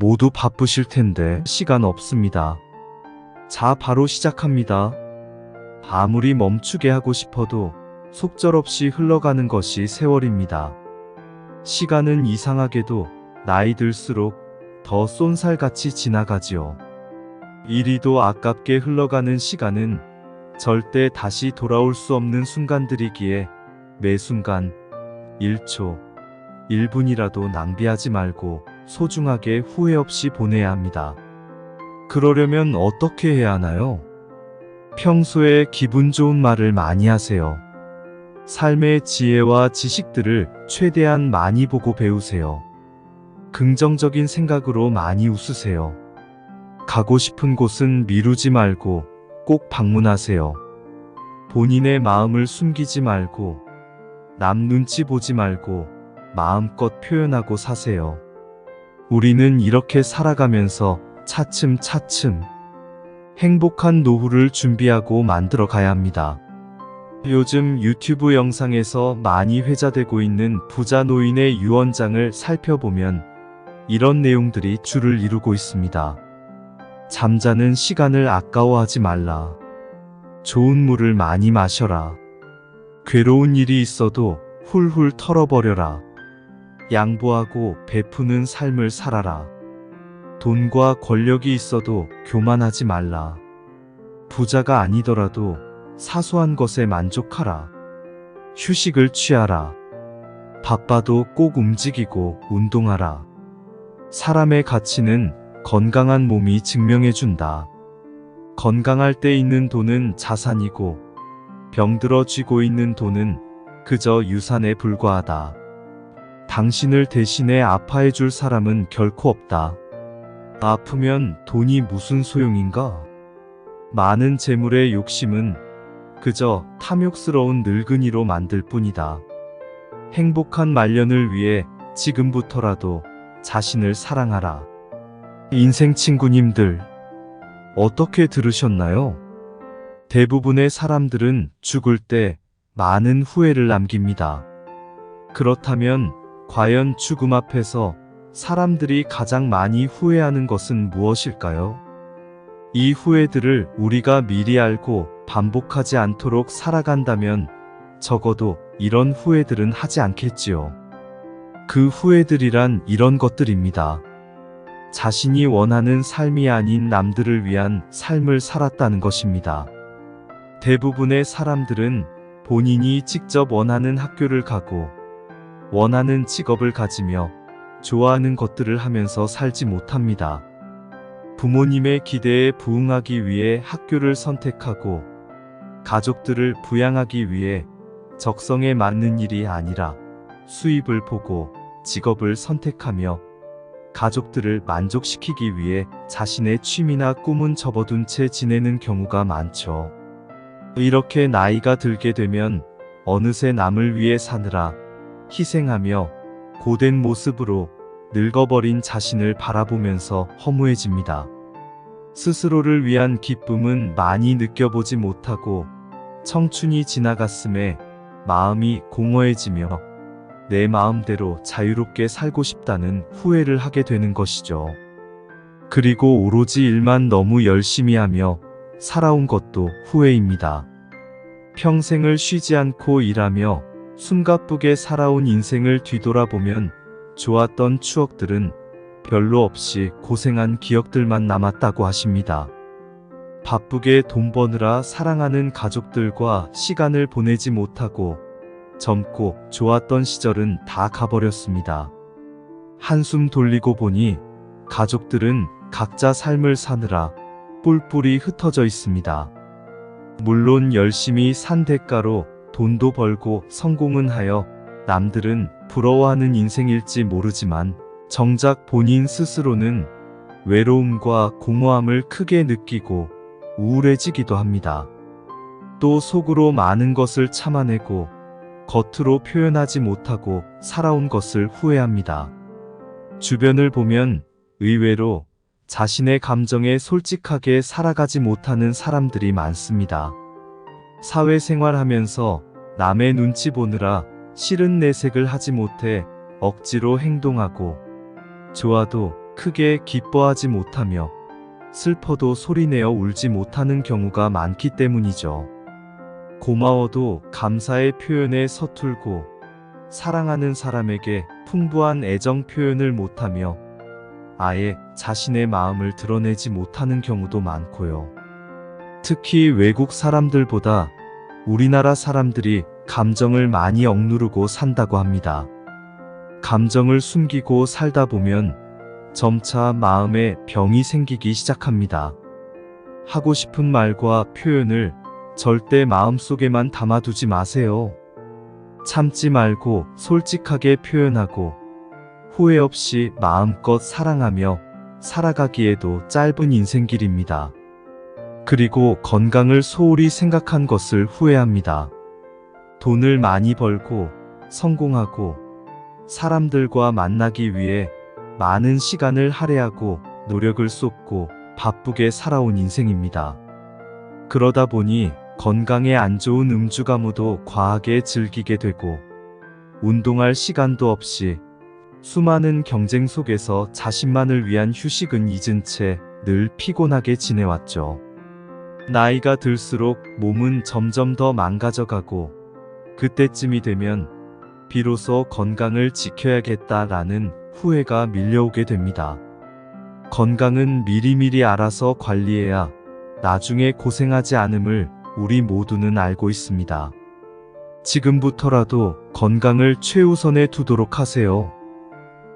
모두 바쁘실 텐데 시간 없습니다. 자, 바로 시작합니다. 아무리 멈추게 하고 싶어도 속절없이 흘러가는 것이 세월입니다. 시간은 이상하게도 나이 들수록 더 쏜살같이 지나가지요. 이리도 아깝게 흘러가는 시간은 절대 다시 돌아올 수 없는 순간들이기에 매 순간 1초, 1분이라도 낭비하지 말고 소중하게 후회 없이 보내야 합니다. 그러려면 어떻게 해야 하나요? 평소에 기분 좋은 말을 많이 하세요. 삶의 지혜와 지식들을 최대한 많이 보고 배우세요. 긍정적인 생각으로 많이 웃으세요. 가고 싶은 곳은 미루지 말고 꼭 방문하세요. 본인의 마음을 숨기지 말고 남 눈치 보지 말고 마음껏 표현하고 사세요. 우리는 이렇게 살아가면서 차츰 차츰 행복한 노후를 준비하고 만들어 가야 합니다. 요즘 유튜브 영상에서 많이 회자되고 있는 부자 노인의 유언장을 살펴보면 이런 내용들이 줄을 이루고 있습니다. 잠자는 시간을 아까워하지 말라. 좋은 물을 많이 마셔라. 괴로운 일이 있어도 훌훌 털어버려라. 양보하고 베푸는 삶을 살아라. 돈과 권력이 있어도 교만하지 말라. 부자가 아니더라도 사소한 것에 만족하라. 휴식을 취하라. 바빠도 꼭 움직이고 운동하라. 사람의 가치는 건강한 몸이 증명해준다. 건강할 때 있는 돈은 자산이고 병들어 쥐고 있는 돈은 그저 유산에 불과하다. 당신을 대신해 아파해 줄 사람은 결코 없다. 아프면 돈이 무슨 소용인가? 많은 재물의 욕심은 그저 탐욕스러운 늙은이로 만들 뿐이다. 행복한 말년을 위해 지금부터라도 자신을 사랑하라. 인생 친구님들, 어떻게 들으셨나요? 대부분의 사람들은 죽을 때 많은 후회를 남깁니다. 그렇다면 과연 죽음 앞에서 사람들이 가장 많이 후회하는 것은 무엇일까요? 이 후회들을 우리가 미리 알고 반복하지 않도록 살아간다면 적어도 이런 후회들은 하지 않겠지요. 그 후회들이란 이런 것들입니다. 자신이 원하는 삶이 아닌 남들을 위한 삶을 살았다는 것입니다. 대부분의 사람들은 본인이 직접 원하는 학교를 가고 원하는 직업을 가지며 좋아하는 것들을 하면서 살지 못합니다. 부모님의 기대에 부응하기 위해 학교를 선택하고 가족들을 부양하기 위해 적성에 맞는 일이 아니라 수입을 보고 직업을 선택하며 가족들을 만족시키기 위해 자신의 취미나 꿈은 접어둔 채 지내는 경우가 많죠. 이렇게 나이가 들게 되면 어느새 남을 위해 사느라 희생하며 고된 모습으로 늙어버린 자신을 바라보면서 허무해집니다. 스스로를 위한 기쁨은 많이 느껴보지 못하고 청춘이 지나갔음에 마음이 공허해지며 내 마음대로 자유롭게 살고 싶다는 후회를 하게 되는 것이죠. 그리고 오로지 일만 너무 열심히 하며 살아온 것도 후회입니다. 평생을 쉬지 않고 일하며 숨가쁘게 살아온 인생을 뒤돌아보면 좋았던 추억들은 별로 없이 고생한 기억들만 남았다고 하십니다. 바쁘게 돈 버느라 사랑하는 가족들과 시간을 보내지 못하고 젊고 좋았던 시절은 다 가버렸습니다. 한숨 돌리고 보니 가족들은 각자 삶을 사느라 뿔뿔이 흩어져 있습니다. 물론 열심히 산 대가로 돈도 벌고 성공은 하여 남들은 부러워하는 인생일지 모르지만 정작 본인 스스로는 외로움과 공허함을 크게 느끼고 우울해지기도 합니다. 또 속으로 많은 것을 참아내고 겉으로 표현하지 못하고 살아온 것을 후회합니다. 주변을 보면 의외로 자신의 감정에 솔직하게 살아가지 못하는 사람들이 많습니다. 사회생활하면서 남의 눈치 보느라 싫은 내색을 하지 못해 억지로 행동하고 좋아도 크게 기뻐하지 못하며 슬퍼도 소리내어 울지 못하는 경우가 많기 때문이죠. 고마워도 감사의 표현에 서툴고 사랑하는 사람에게 풍부한 애정 표현을 못하며 아예 자신의 마음을 드러내지 못하는 경우도 많고요. 특히 외국 사람들보다 우리나라 사람들이 감정을 많이 억누르고 산다고 합니다. 감정을 숨기고 살다 보면 점차 마음에 병이 생기기 시작합니다. 하고 싶은 말과 표현을 절대 마음속에만 담아두지 마세요. 참지 말고 솔직하게 표현하고 후회 없이 마음껏 사랑하며 살아가기에도 짧은 인생길입니다. 그리고 건강을 소홀히 생각한 것을 후회합니다. 돈을 많이 벌고 성공하고 사람들과 만나기 위해 많은 시간을 할애하고 노력을 쏟고 바쁘게 살아온 인생입니다. 그러다 보니 건강에 안 좋은 음주가무도 과하게 즐기게 되고 운동할 시간도 없이 수많은 경쟁 속에서 자신만을 위한 휴식은 잊은 채 늘 피곤하게 지내왔죠. 나이가 들수록 몸은 점점 더 망가져가고 그때쯤이 되면 비로소 건강을 지켜야겠다라는 후회가 밀려오게 됩니다. 건강은 미리미리 알아서 관리해야 나중에 고생하지 않음을 우리 모두는 알고 있습니다. 지금부터라도 건강을 최우선에 두도록 하세요.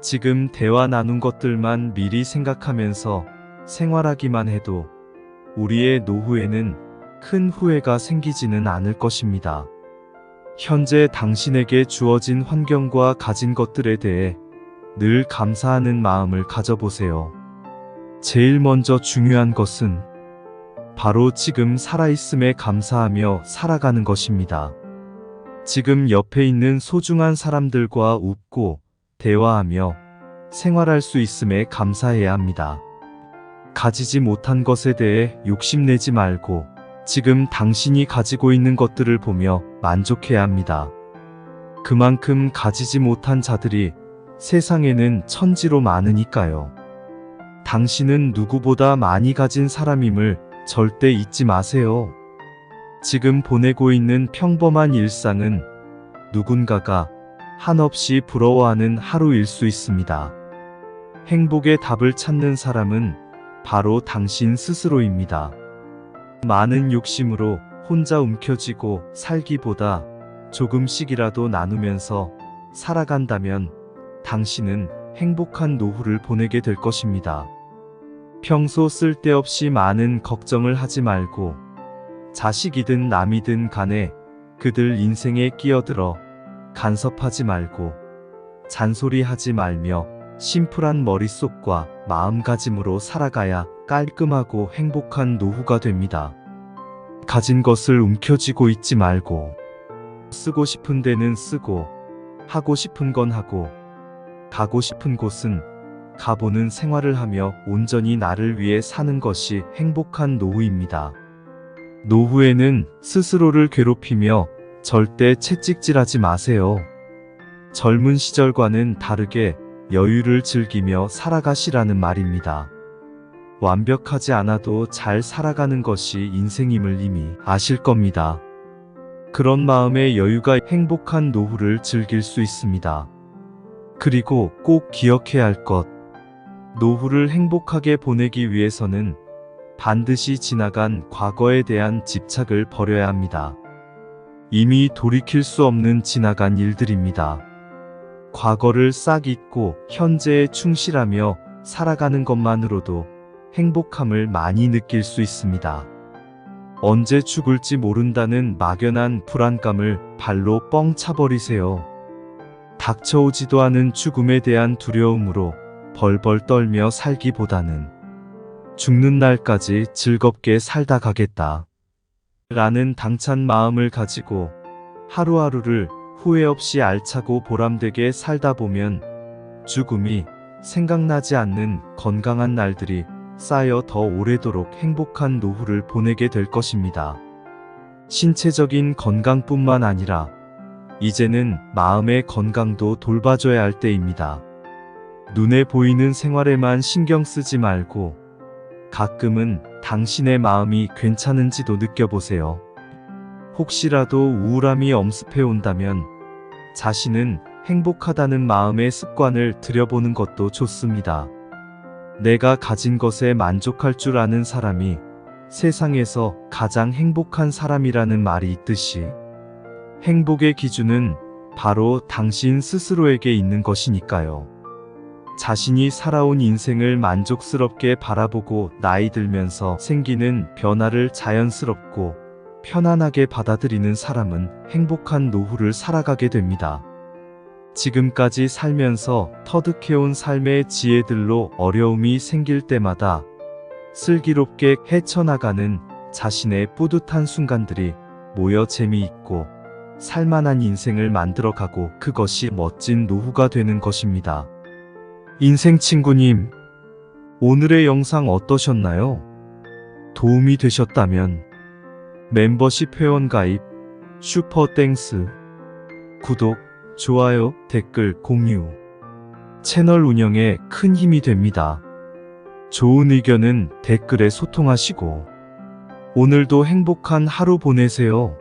지금 대화 나눈 것들만 미리 생각하면서 생활하기만 해도 우리의 노후에는 큰 후회가 생기지는 않을 것입니다. 현재 당신에게 주어진 환경과 가진 것들에 대해 늘 감사하는 마음을 가져보세요. 제일 먼저 중요한 것은 바로 지금 살아있음에 감사하며 살아가는 것입니다. 지금 옆에 있는 소중한 사람들과 웃고 대화하며 생활할 수 있음에 감사해야 합니다. 가지지 못한 것에 대해 욕심내지 말고 지금 당신이 가지고 있는 것들을 보며 만족해야 합니다. 그만큼 가지지 못한 자들이 세상에는 천지로 많으니까요. 당신은 누구보다 많이 가진 사람임을 절대 잊지 마세요. 지금 보내고 있는 평범한 일상은 누군가가 한없이 부러워하는 하루일 수 있습니다. 행복의 답을 찾는 사람은 바로 당신 스스로입니다. 많은 욕심으로 혼자 움켜쥐고 살기보다 조금씩이라도 나누면서 살아간다면 당신은 행복한 노후를 보내게 될 것입니다. 평소 쓸데없이 많은 걱정을 하지 말고 자식이든 남이든 간에 그들 인생에 끼어들어 간섭하지 말고 잔소리하지 말며 심플한 머릿속과 마음가짐으로 살아가야 깔끔하고 행복한 노후가 됩니다. 가진 것을 움켜쥐고 있지 말고 쓰고 싶은 데는 쓰고 하고 싶은 건 하고 가고 싶은 곳은 가보는 생활을 하며 온전히 나를 위해 사는 것이 행복한 노후입니다. 노후에는 스스로를 괴롭히며 절대 채찍질하지 마세요. 젊은 시절과는 다르게 여유를 즐기며 살아가시라는 말입니다. 완벽하지 않아도 잘 살아가는 것이 인생임을 이미 아실 겁니다. 그런 마음의 여유가 행복한 노후를 즐길 수 있습니다. 그리고 꼭 기억해야 할 것. 노후를 행복하게 보내기 위해서는 반드시 지나간 과거에 대한 집착을 버려야 합니다. 이미 돌이킬 수 없는 지나간 일들입니다. 과거를 싹 잊고 현재에 충실하며 살아가는 것만으로도 행복함을 많이 느낄 수 있습니다. 언제 죽을지 모른다는 막연한 불안감을 발로 뻥 차버리세요. 닥쳐오지도 않은 죽음에 대한 두려움으로 벌벌 떨며 살기보다는 죽는 날까지 즐겁게 살다 가겠다. 라는 당찬 마음을 가지고 하루하루를 후회 없이 알차고 보람되게 살다 보면 죽음이 생각나지 않는 건강한 날들이 쌓여 더 오래도록 행복한 노후를 보내게 될 것입니다. 신체적인 건강뿐만 아니라 이제는 마음의 건강도 돌봐줘야 할 때입니다. 눈에 보이는 생활에만 신경 쓰지 말고 가끔은 당신의 마음이 괜찮은지도 느껴보세요. 혹시라도 우울함이 엄습해 온다면 자신은 행복하다는 마음의 습관을 들여보는 것도 좋습니다. 내가 가진 것에 만족할 줄 아는 사람이 세상에서 가장 행복한 사람이라는 말이 있듯이 행복의 기준은 바로 당신 스스로에게 있는 것이니까요. 자신이 살아온 인생을 만족스럽게 바라보고 나이 들면서 생기는 변화를 자연스럽고 편안하게 받아들이는 사람은 행복한 노후를 살아가게 됩니다. 지금까지 살면서 터득해온 삶의 지혜들로 어려움이 생길 때마다 슬기롭게 헤쳐나가는 자신의 뿌듯한 순간들이 모여 재미있고 살만한 인생을 만들어가고 그것이 멋진 노후가 되는 것입니다. 인생 친구님, 오늘의 영상 어떠셨나요? 도움이 되셨다면 멤버십 회원 가입, 슈퍼 땡스, 구독, 좋아요, 댓글, 공유. 채널 운영에 큰 힘이 됩니다. 좋은 의견은 댓글에 소통하시고, 오늘도 행복한 하루 보내세요.